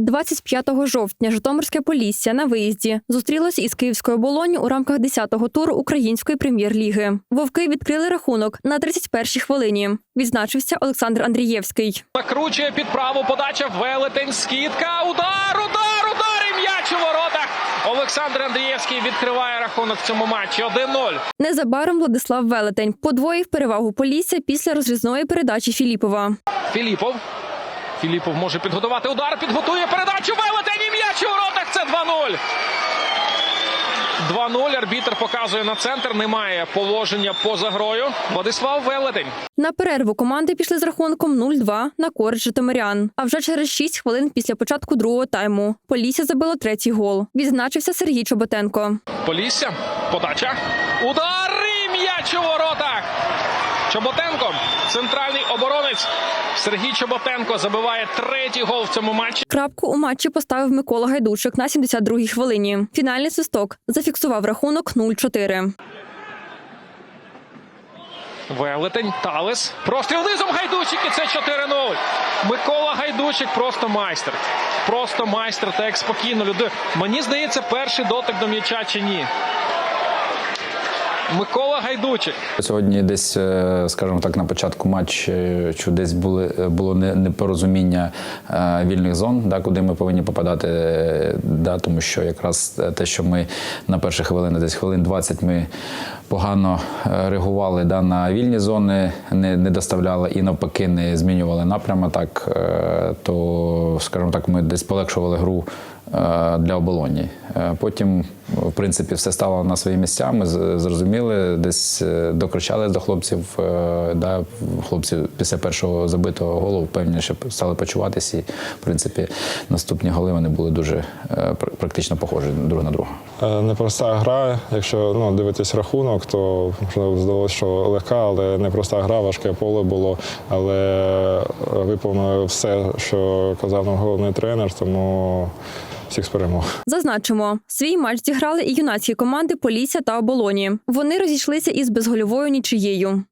25 жовтня Житомирське Полісся на виїзді зустрілося із Київською оболонью у рамках 10-го туру Української прем'єр-ліги. Вовки відкрили рахунок на 31-й хвилині. Відзначився Олександр Андрієвський. Накручує під праву подача велетень, скидка, удар, удар, удар і м'яч у воротах. Олександр Андрієвський відкриває рахунок в цьому матчі 1-0. Незабаром Владислав Велетень подвоїв перевагу Полісся після розрізної передачі Філіпова. Філіпов. Філіпов може підготувати удар, підготує передачу велетень і м'яч у воротах. Це 2-0. 2-0. Арбітр показує на центр. Немає положення поза грою. Владислав Велетень. На перерву команди пішли з рахунком 0-2 на користь Житомирян. А вже через 6 хвилин після початку другого тайму Полісся забило третій гол. Відзначився Сергій Чоботенко. Полісся. Подача. Удар і м'яч у воротах. Чоботенко, центральний оборонець. Сергій Чоботенко забиває третій гол в цьому матчі. Крапку у матчі поставив Микола Гайдучик на 72-й хвилині. Фінальний свисток зафіксував рахунок 0-4. Велетень, Талес. Простріл низом Гайдучик і це 4-0. Микола Гайдучик просто майстер. Просто майстер та як спокійно людина. Мені здається, перший дотик до м'яча чи ні. Микола Гайдучик. Сьогодні десь, е, скажімо так, на початку матчу що десь були, було непорозуміння е, вільних зон, да, куди ми повинні попадати. е, Да, тому що якраз те, що ми на перші хвилини, десь хвилин 20 ми погано е, реагували да, на вільні зони, не, не доставляли і навпаки не змінювали напрямок, так, е, то, скажімо так, ми десь полегшували гру е, для оболоні. Потім, в принципі, все стало на свої місця. Ми зрозуміли, десь докричались до хлопців. Да, хлопці після першого забитого голу впевненіше стали почуватися. І, в принципі, наступні голи вони були дуже практично похожі друг на друга. Непроста гра. Якщо ну, дивитись рахунок, то можливо здалося, що легка, але непроста гра, важке поле було. Але виповнили все, що казав нам головний тренер, тому всіх з перемог. Зазначимо, свій матч зіграли і юнацькі команди Полісся та Оболоні. Вони розійшлися із безгольовою нічиєю.